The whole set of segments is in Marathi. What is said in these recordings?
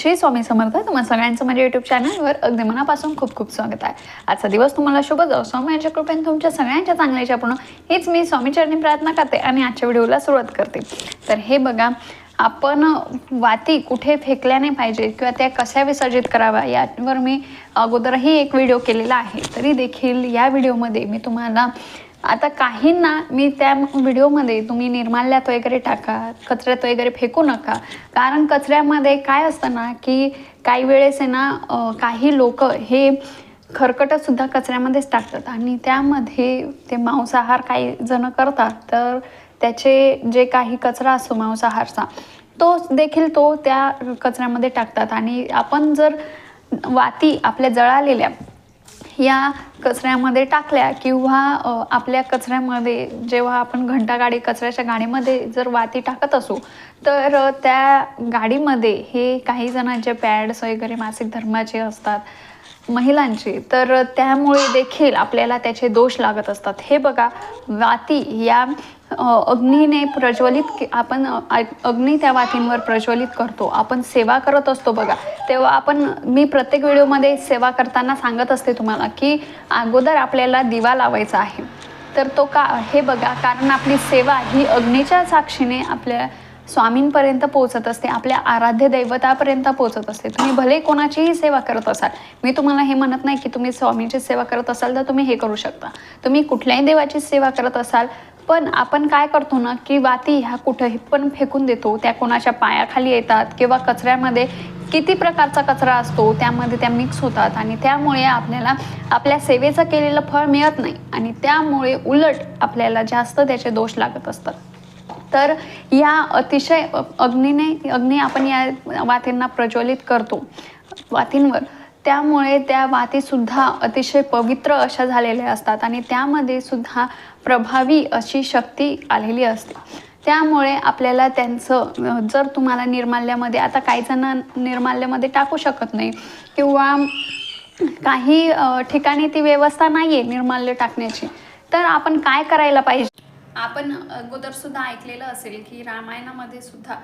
श्री स्वामी समर्थ तुम्हाला सगळ्यांचं माझ्या युट्यूब चॅनलवर अगदी मनापासून खूप खूप स्वागत आहे. आजचा दिवस तुम्हाला शुभ जाऊ स्वामीच्या कृपेने तुमच्या सगळ्यांच्या चांगल्याच्या पूर्ण. हीच मी स्वामीचरणी प्रार्थना करते आणि आजच्या व्हिडिओला सुरुवात करते. तर हे बघा आपण वाती कुठे फेकल्या नाही पाहिजे किंवा त्या कशा विसर्जित कराव्या यावर मी अगोदरही एक व्हिडिओ केलेला आहे. तरी देखील या व्हिडिओमध्ये मी तुम्हाला आता काहींना मी त्या व्हिडिओमध्ये तुम्ही निर्माल्यात वगैरे टाका कचऱ्यात वगैरे फेकू नका. कारण कचऱ्यामध्ये काय असतं ना की काही वेळेस आहे ना काही लोक हे खरकटंसुद्धा कचऱ्यामध्येच टाकतात. आणि त्यामध्ये ते मांसाहार काही जण करतात तर त्याचे जे काही कचरा असतो मांसाहारचा तो देखील तो त्या कचऱ्यामध्ये टाकतात. आणि आपण जर वाती आपल्या जळालेल्या या कचऱ्यामध्ये टाकल्या किंवा आपल्या कचऱ्यामध्ये जेव्हा आपण घंटागाडी कचऱ्याच्या गाडीमध्ये जर वाती टाकत असू तर त्या गाडीमध्ये हे काही जणांचे पॅड्स वगैरे मासिक धर्माचे असतात महिलांचे तर त्यामुळे देखील आपल्याला त्याचे दोष लागत असतात. हे बघा वाती या अग्नीने प्रज्वलित के- आपण अग्नी त्या वातींवर प्रज्वलित करतो. आपण सेवा करत असतो बघा. तेव्हा आपण मी प्रत्येक व्हिडिओमध्ये सेवा करताना सांगत असते तुम्हाला की अगोदर आपल्याला दिवा लावायचा आहे. तर तो का हे बघा कारण आपली सेवा ही अग्नीच्या साक्षीने आपल्या स्वामींपर्यंत पोहोचत असते आपल्या आराध्य दैवतापर्यंत पोहोचत असते. तुम्ही भले कोणाचीही सेवा करत असाल मी तुम्हाला हे म्हणत नाही की तुम्ही स्वामींची सेवा करत असाल तर तुम्ही हे करू शकता. तुम्ही कुठल्याही देवाची सेवा करत असाल पण आपण काय करतो ना की वाती ह्या कुठंही पण फेकून देतो त्या कोणाच्या पायाखाली येतात किंवा कचऱ्यामध्ये किती प्रकारचा कचरा असतो त्यामध्ये त्या मिक्स होतात आणि त्यामुळे आपल्याला आपल्या सेवेचं केलेलं फळ मिळत नाही आणि त्यामुळे उलट आपल्याला जास्त त्याचे दोष लागत असतात. तर या अतिशय अग्नीने अग्नी आपण या वातींना प्रज्वलित करतो. वातींवर. त्यामुळे त्या वातीसुद्धा अतिशय पवित्र अशा झालेल्या असतात आणि त्यामध्ये सुद्धा प्रभावी अशी शक्ती आलेली असते. त्यामुळे आपल्याला त्यांचं जर तुम्हाला निर्माल्यामध्ये आता काही जण निर्माल्यामध्ये टाकू शकत नाही किंवा काही ठिकाणी ती व्यवस्था नाही आहे निर्माल्य टाकण्याची तर आपण काय करायला पाहिजे? आपण अगोदर सुद्धा ऐकलेलं असेल की रामायणामध्ये सुद्धा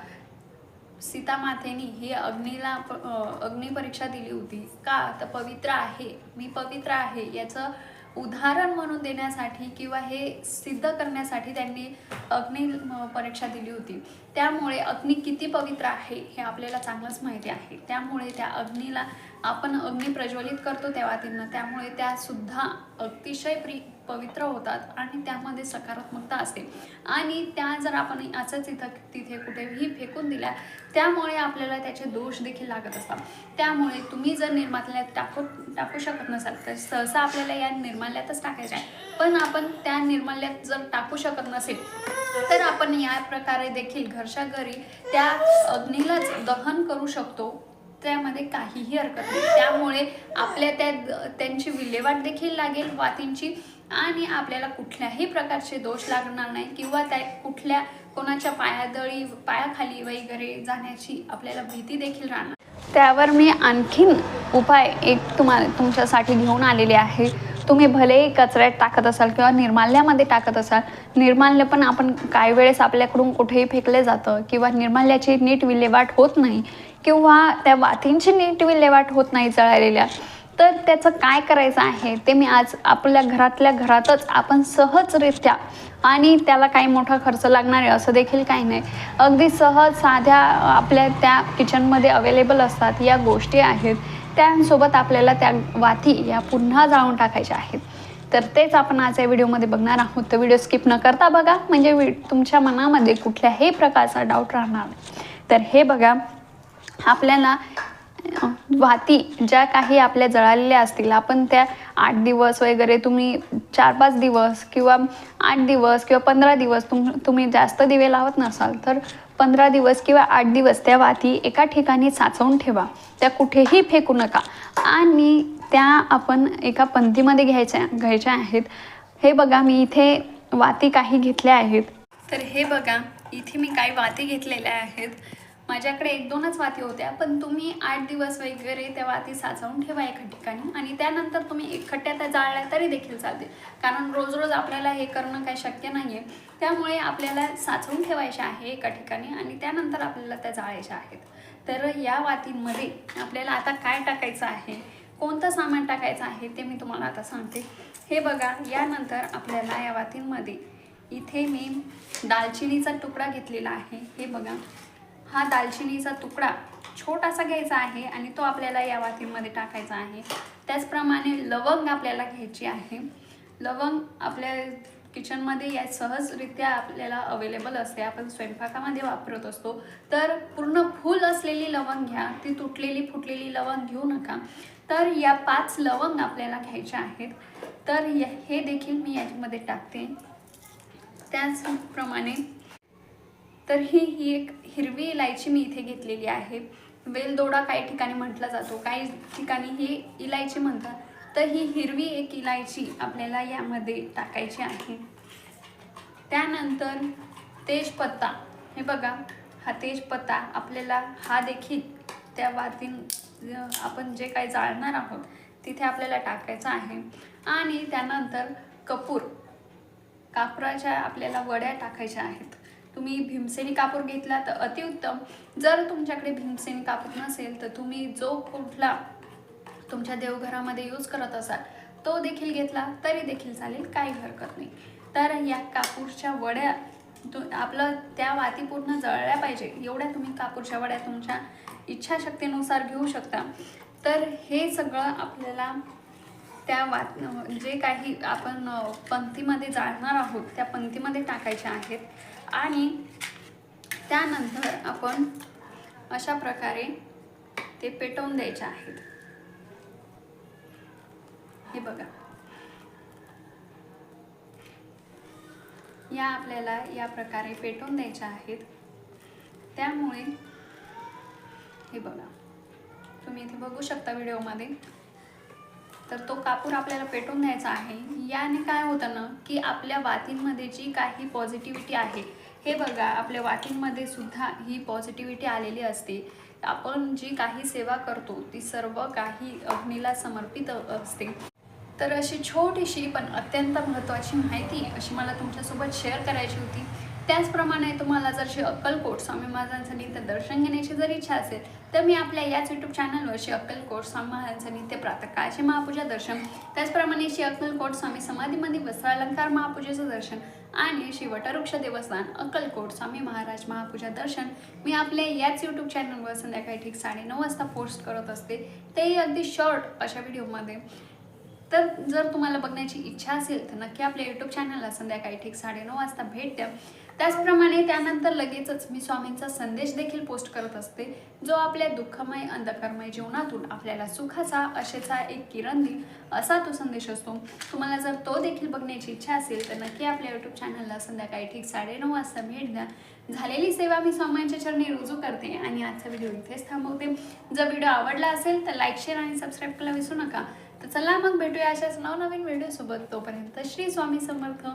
सीता मातेनी ही अग्नीला अग्निपरीक्षा अग्नी परीक्षा दिली होती. का? तर पवित्र आहे. मी पवित्र आहे. याचं उदाहरण म्हणून देण्यासाठी किंवा हे सिद्ध करण्यासाठी त्यांनी अग्नी परीक्षा दिली होती. त्यामुळे अग्नी किती पवित्र आहे हे आपल्याला चांगलंच माहिती आहे. त्यामुळे त्या अग्नीला आपण अग्नी प्रज्वलित करतो तेव्हा त्यांना. त्यामुळे त्यासुद्धा अतिशय प्रि पवित्र होतात आणि त्यामध्ये सकारात्मकता असते. आणि त्या जर आपण असंच इथं तिथे कुठेही फेकून दिल्या त्यामुळे आपल्याला त्याचे दोष देखील लागत असतात. त्यामुळे तुम्ही जर निर्माल्यात टाकू टाकू शकत नसाल तर सहसा आपल्याला या निर्माल्यातच टाकायचं आहे. पण आपण त्या निर्माल्यात जर टाकू शकत नसेल तर आपण या प्रकारे देखील घरच्या घरी त्या अग्नीलाच दहन करू शकतो. त्यामध्ये काहीही हरकत नाही. त्यामुळे आपल्या त्या त्यांची विल्हेवाट देखील लागेल वातींची आणि आपल्याला कुठल्याही प्रकारचे दोष लागणार नाही किंवा त्या कुठल्या कोणाच्या पायादळी पायाखाली वगैरे जाण्याची आपल्याला भीती देखील राहणार त्यावर मी आणखीन उपाय एक तुम्हाला तुमच्यासाठी घेऊन आलेले आहे. तुम्ही भलेही कचऱ्यात टाकत असाल किंवा निर्माल्यामध्ये टाकत असाल निर्माल्य पण आपण काही वेळेस आपल्याकडून कुठेही फेकले जातं किंवा निर्माल्याची नीट विल्हेवाट होत नाही किंवा त्या वातींची नीट विल्हेवाट होत नाही जळालेल्या. तर त्याचं काय करायचं आहे ते मी आज आपल्या घरातल्या घरातच आपण सहजरित्या आणि त्याला काही मोठा खर्च लागणार आहे असं देखील काही नाही. अगदी सहज साध्या आपल्या त्या किचनमध्ये अवेलेबल असतात या गोष्टी आहेत. त्यासोबत आपल्याला त्या वाती या पुन्हा जाळून टाकायच्या आहेत. तर तेच आपण आज या व्हिडिओमध्ये बघणार आहोत. तर व्हिडिओ स्किप न करता बघा म्हणजे वि- तुमच्या मनामध्ये कुठल्याही प्रकारचा डाऊट राहणार नाही. तर हे बघा आपल्याला वाती ज्या काही आपल्या जळालेल्या असतील आपण त्या आठ दिवस वगैरे तुम्ही चार पाच दिवस किंवा आठ दिवस किंवा पंधरा दिवस तुम तुम्ही जास्त दिवे लावत नसाल तर पंधरा दिवस किंवा आठ दिवस त्या वाती एका ठिकाणी साचवून ठेवा. त्या कुठेही फेकू नका. आणि त्या आपण एका पंथीमध्ये घ्यायच्या घ्यायच्या आहेत. हे बघा मी इथे वाती काही घेतल्या आहेत. तर हे बघा इथे मी काही वाती घेतलेल्या आहेत. माझ्याकडे एक दोनच वाती होत्या पण तुम्ही आठ दिवस वगैरे त्या वाती साचवून ठेवा एका ठिकाणी आणि त्यानंतर तुम्ही एकखट्ट्या त्या जाळल्या तरी देखील चालते कारण रोज रोज आपल्याला हे करणं काही शक्य नाही आहे त्यामुळे आपल्याला साचवून ठेवायच्या आहे एका ठिकाणी आणि त्यानंतर आपल्याला त्या जाळायच्या आहेत. तर या वातींमध्ये आपल्याला आता काय टाकायचं आहे? कोणतं सामान टाकायचं आहे ते मी तुम्हाला आता सांगते. हे बघा यानंतर आपल्याला या वातींमध्ये इथे मी दालचिनीचा तुकडा घेतलेला आहे. हे बघा हा दालचिनीचा तुकडा छोटासा घ्यायचा आहे आणि तो आपल्याला या वातीमध्ये टाकायचा आहे. त्याचप्रमाणे लवंग आपल्याला घ्यायची आहे. लवंग आपल्या किचनमध्ये या सहजरित्या आपल्याला अवेलेबल असते. आपण स्वयंपाकामध्ये वापरत असतो. तर पूर्ण फुल असलेली लवंग घ्या. ती तुटलेली फुटलेली लवंग घेऊ नका. तर या पाच लवंग आपल्याला घ्यायच्या आहेत. तर हे देखील मी याच्यामध्ये टाकते. त्याचप्रमाणे तर ही ही एक हिरवी इलायची मी इथे घेतलेली आहे. वेलदोडा काही ठिकाणी म्हटला जातो काही ठिकाणी ही इलायची म्हणतात. तर ही हिरवी एक इलायची आपल्याला यामध्ये टाकायची आहे. त्यानंतर तेजपत्ता. हे बघा हा तेजपत्ता आपल्याला हा देखील त्या वातीन आपण जे काही जाळणार आहोत तिथे आपल्याला टाकायचं आहे. आणि त्यानंतर कपूर. कापराच्या आपल्याला वड्या टाकायच्या आहेत. तुम्ही भीमसेनी कापूर घेतला तर अतिउत्तम. जर तुमच्याकडे भीमसेनी कापूर नसेल तर तुम्ही जो कुठला तुमच्या देवघरामध्ये यूज करत असाल तो देखील घेतला तरी देखील चालेल काही हरकत नाही. तर या कापूरच्या वड्या तु आपलं त्या वाती पूर्ण जळल्या पाहिजे. एवढ्या तुम्ही कापूरच्या वड्या तुमच्या इच्छाशक्तीनुसार घेऊ शकता. तर हे सगळं आपल्याला त्या वात जे काही आपण पंक्तीमध्ये जाळणार आहोत त्या पंक्तीमध्ये टाकायच्या आहेत. आणि त्यानंतर आपण अशा प्रकारे ते पेटवून द्यायचे आहेत. हे बघा. या आपल्याला या प्रकारे पेटवून द्यायच्या आहेत. त्यामुळे हे बघा. तुम्ही इथे बघू शकता व्हिडिओमध्ये. तर तो कापूर आपल्याला पेटवून द्यायचा आहे. याने काय होतं ना की आपल्या वातींमध्ये जी काही पॉझिटिव्हिटी आहे हे बघा आपल्या वातींमध्ये सुद्धा ही पॉझिटिव्हिटी आलेली असते. आपण जी काही सेवा करतो ती सर्व काही अग्नीला समर्पित असते. तर अशी छोटीशी पण अत्यंत महत्त्वाची माहिती अशी मला तुमच्यासोबत शेअर करायची होती. त्याचप्रमाणे तुम्हाला जर श्री अक्कलकोट स्वामी महाराजांचं नित्य दर्शन घेण्याची जर इच्छा असेल तर मी आपल्या याच यूट्यूब चॅनलवर श्री अक्कलकोट स्वामी महाराजांचं नित्य प्रातःकाळचे महापूजा दर्शन त्याचप्रमाणे श्री अक्कलकोट स्वामी समाधीमध्ये वस्त्रालंकार महापूजेचं दर्शन आणि श्री वटवृक्ष देवस्थान अक्कलकोट स्वामी महाराज महापूजा दर्शन मी आपल्या याच यूट्यूब चॅनलवर संध्याकाळी ठीक साडेनऊ वाजता पोस्ट करत असते. तेही अगदी शॉर्ट अशा व्हिडिओमध्ये तर जर तुम्हाला बघण्याची इच्छा असेल तर नक्की आपल्या यूट्यूब चॅनलला संध्याकाळी ठीक साडेनऊ वाजता भेट द्या. त्याचप्रमाणे त्यानंतर लगेचच मी स्वामींचा संदेश देखील पोस्ट करत असते जो आपल्या दुःखमय अंधकारमय जीवनातून आपल्याला सुखाचा आशेचा एक किरण देईल असा तो संदेश असतो. तुम्हाला जर तो देखील बघण्याची इच्छा असेल तर नक्की आपल्या यूट्यूब चॅनलला संध्याकाळी ठीक साडेनऊ वाजता भेट द्या. झालेली सेवा मी स्वामींच्या चरणी रुजू करते आणि आजचा व्हिडिओ इथेच थांबवते. जर व्हिडिओ आवडला असेल तर लाईक शेअर आणि सबस्क्राईब करायला विसरू नका. तर चला मग भेटूया अशाच नवनवीन व्हिडिओसोबत तोपर्यंत श्री स्वामी समर्थ.